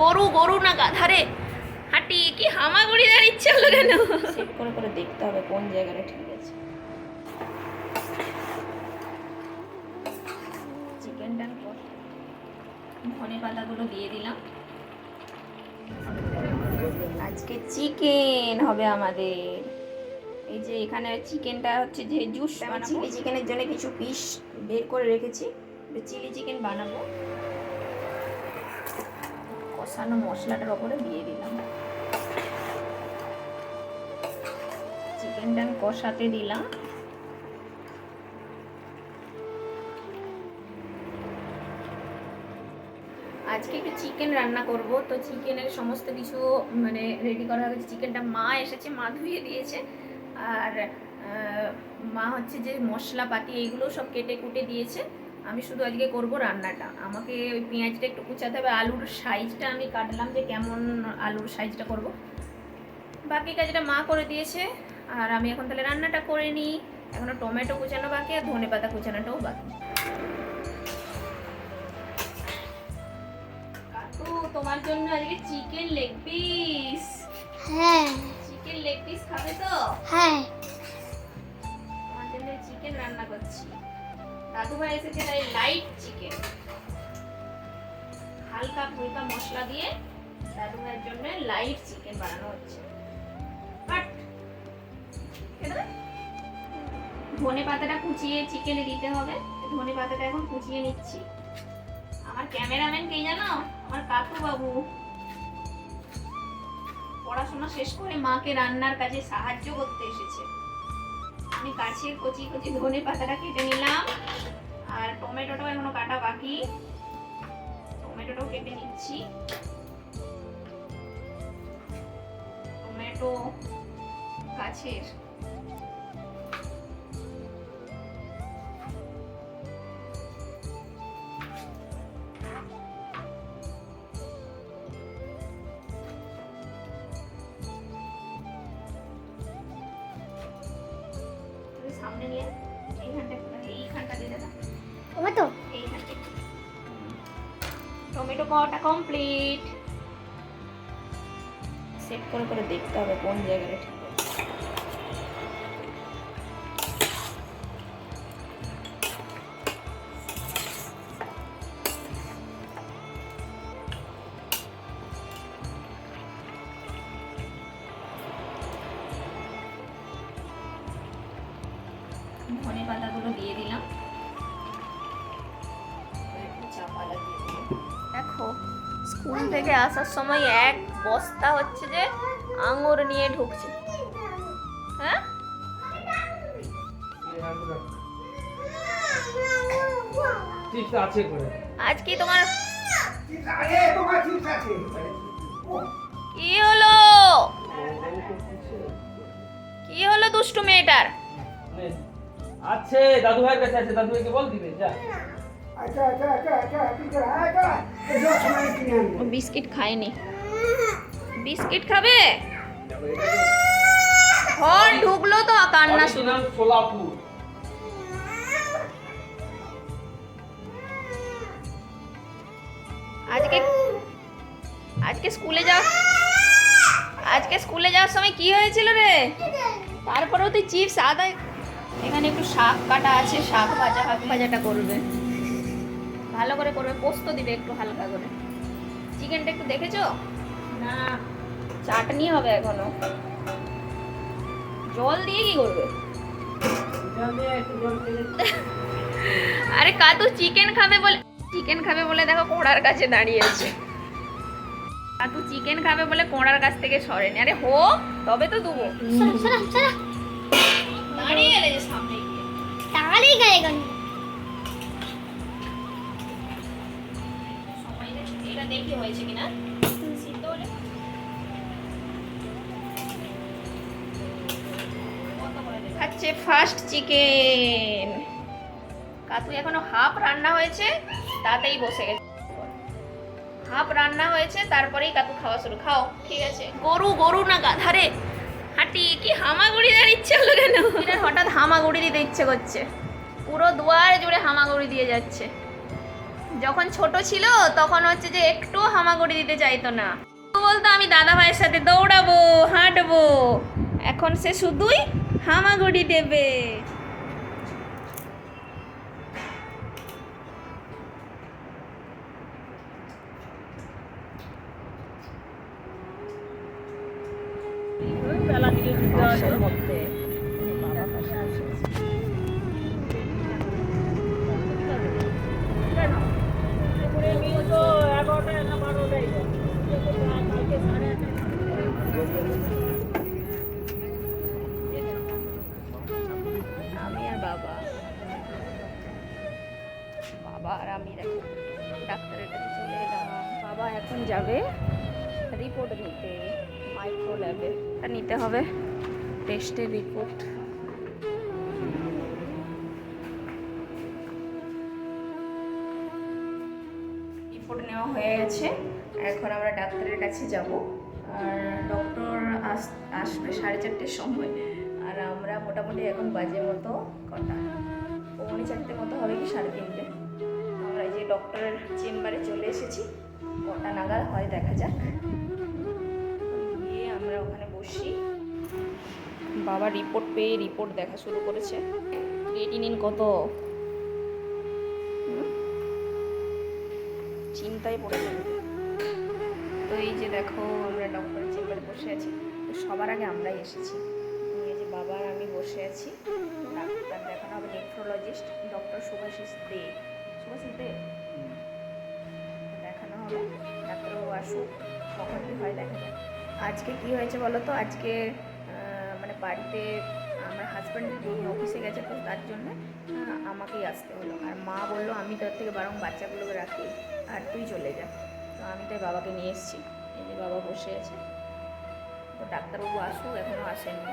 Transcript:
গরু গরু না গাধারে। হাঁটি কি হামাগুড়ি দেওয়ার ইচ্ছে হলো কেন? সেট করে করে দেখতে হবে কোন জায়গাটা ঠিক আছে। চিকেনটা ধনে পাতাগুলো দিয়ে দিলাম। আজকে চিকেন হবে আমাদের। এই যে এখানে চিকেনটা হচ্ছে যে জুস চিলি চিকেনের জন্য কিছু পিস বের করে রেখেছি। চিলি চিকেন বানাবো। কষানো মশলাটার ওপরে দিয়ে দিলাম। চিকেনটা আমি কষাতে দিলাম। আজকে একটু চিকেন রান্না করব। তো চিকেনের সমস্ত কিছু মানে রেডি করা হয়েছে চিকেনটা মা এসেছে, মা ধুয়ে দিয়েছে। আর মা হচ্ছে যে মশলাপাতি, এইগুলো সব কেটে কুটে দিয়েছে। আমি শুধু আজকে করব রান্নাটা। আমাকে ওই পেঁয়াজটা একটু কুচাতে হবে আলুর সাইজটা আমি কাটলাম যে কেমন আলুর সাইজটা করব। বাকি কাজটা মা করে দিয়েছে আর আমি এখন তাহলে রান্নাটা করে নিই। এখনও টমেটো কুচানো বাকি আর ধনে পাতা কুচানোটাও বাকি। তোমার জন্য আজকে চিকেন লেগ পিস হ্যাঁ। চিকেন লেগ পিস খাবে তো? হ্যাঁ। তোমার জন্য চিকেন রান্না করছি। দাদু ভাই এসেছে তাই লাইট চিকেন হালকা ফুলকা মশলা দিয়ে দাদু ভাইয়ের জন্য লাইট চিকেন বানানো হচ্ছে। বাট ধনে পাতাটা কুচিয়ে চিকেনে দিতে হবে। ধনে পাতাটা এখন কুচিয়ে নিচ্ছি। আমার ক্যামেরাম্যান কে জানো? আমার কাকু বাবু পড়াশোনা শেষ করে মাকে রান্নার কাজে সাহায্য করতে এসেছে। আমি কাছে কচি কচি ধনে পাতাটা কেটে নিলাম। আর টমেটোটাও এখনও কাটা বাকি। টমেটোটাও কেটে নিচ্ছি। টমেটো গাছের নিয়ে এইখানটা এইখানটা দিয়ে এইখানটা টমেটো? পাওয়াটা কমপ্লিট সেট করে করে দেখতে হবে কোন জায়গাটা ঠিক ধনে পাতাগুলো দিয়ে দিলাম। দেখো, স্কুল থেকে আসার সময় এক বস্তা হচ্ছে যে আঙুর নিয়ে ঢুকছে হ্যাঁ আজ কি তোমার কি হলো কি হলো দুষ্টু মেয়েটার। আছে দাদু ভাইয়ের কাছে আছে দাদু ভাইকে বল দিবে যা। আচ্ছা আচ্ছা আচ্ছা ও বিস্কিট খায়নি। বিস্কিট খাবে? ঘর ঢুকলো তো কান্না সোলাপুর। আজকে আজকে স্কুলে যাও আজকে স্কুলে যাওয়ার সময় কি হয়েছিল রে? তারপরেও তুই চিপস আদা এখানে একটু শাক কাটা আছে শাক ভাজা শাক ভাজাটা করবে। ভালো করে করবে পোস্ত দিবে একটু হালকা করে। চিকেনটা একটু দেখেছ? না। চাটনি হবে এখনও। জল দিয়ে কি করবে? আরে কাতু চিকেন খাবে বলে চিকেন খাবে বলে দেখো কোড়ার কাছে দাঁড়িয়ে দাঁড়িয়েছে। কাতু চিকেন খাবে বলে কোড়ার কাছ থেকে সরেনি। আরে হো তবে তো দেবো সরা সরা সরা দাঁড়িয়ে গেলে গায়ে গান এটা দেখি হয়েছে কিনা? সিদ্ধ হলে কত? খাচ্ছে ফার্স্ট চিকেন কাতু এখনও হাফ রান্না হয়েছে তাতেই বসে গেছে। হাফ রান্না হয়েছে তারপরেই কাকু খাওয়া শুরু। খাও ঠিক আছে। গরু গরু না গাধারে? হাঁটি, কি হামাগুড়ি দেওয়ার ইচ্ছে হলো কেন? হঠাৎ হামাগুড়ি দিতে ইচ্ছে করছে। পুরো দুয়ার জুড়ে হামাগুড়ি দিয়ে যাচ্ছে। যখন ছোট ছিল, তখন হচ্ছে যে একটু হামাগুড়ি দিতে চাইতো না। বলতো, আমি দাদা ভাইয়ের সাথে দৌড়াবো, হাঁটবো। এখন সে শুধুই হামাগুড়ি দেবে। আমি আর বাবা। বাবা আর আমি ডাক্তারের কাছে চলে এলাম। বাবা এখন যাবে। মাইক্রো ল্যাবে নিতে হবে টেস্টের রিপোর্ট রিপোর্ট নেওয়া হয়ে গেছে। এখন আমরা ডাক্তারের কাছে যাব। আর ডক্টর আস, আসবে সাড়ে চারটের সময়। আর আমরা মোটামুটি এখন বাজে মতো কটা? পৌনে চারটে মতো হবে কি সাড়ে তিনটে? আমরা এই যে ডক্টরের চেম্বারে চলে এসেছি। কটা নাগাদ হয় দেখা যাক। ওখানে বসি। বাবা রিপোর্ট পেয়ে রিপোর্ট দেখা শুরু করেছে। ক্রিয়েটিনিন কত? চিন্তায় পড়ে তো এই যে দেখো, আমরা ডক্টরের চেম্বারে বসে আছি। তো সবার আগে আমরাই এসেছি। এই যে বাবা আর আমি বসে আছি। ডাক্তার দেখানো হবে নেফ্রোলজিস্ট ডক্টর সুভাষিস দে। সুভাষিস দে? দেখানো হবে। ডাক্তারবাবু আসুক, কখন কী হয় দেখা যাক। আজকে কি হয়েছে বলো তো? আজকে মানে বাড়িতে আমার হাজব্যান্ড অফিসে গেছে তো তার জন্য আমাকেই আসতে হলো। আর মা বলল, আমি তার থেকে বারং বাচ্চাগুলোকে রাখি, আর তুই চলে যা। তো আমি তাই বাবাকে নিয়ে এসেছি। এই যে বাবা বসে আছে। তো ডাক্তারবাবু আসুক এখনও আসেননি।